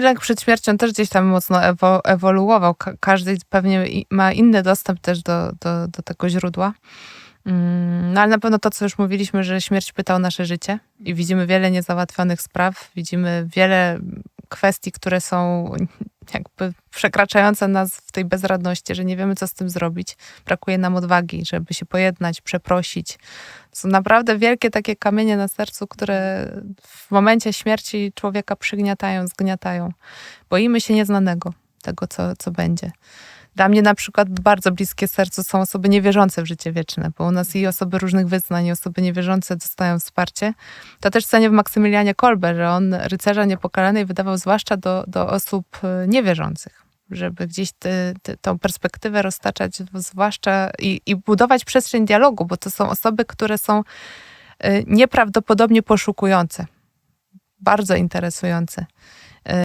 lęk przed śmiercią też gdzieś tam mocno ewo, ewoluował. Ka każdy pewnie ma inny dostęp też do, do, do tego źródła. Mm, no ale na pewno to, co już mówiliśmy, że śmierć pyta o nasze życie i widzimy wiele niezałatwionych spraw, widzimy wiele kwestii, które są jakby przekraczające nas w tej bezradności, że nie wiemy, co z tym zrobić. Brakuje nam odwagi, żeby się pojednać, przeprosić. To są naprawdę wielkie takie kamienie na sercu, które w momencie śmierci człowieka przygniatają, zgniatają. Boimy się nieznanego, tego, co, co będzie. Dla mnie na przykład bardzo bliskie sercu są osoby niewierzące w życie wieczne, bo u nas i osoby różnych wyznań, i osoby niewierzące dostają wsparcie. To też cenię w Maksymilianie Kolbe, że on rycerza niepokalanej wydawał zwłaszcza do, do osób e, niewierzących żeby gdzieś ty, ty, tą perspektywę roztaczać, zwłaszcza i, i budować przestrzeń dialogu, bo to są osoby, które są e, nieprawdopodobnie poszukujące, bardzo interesujące.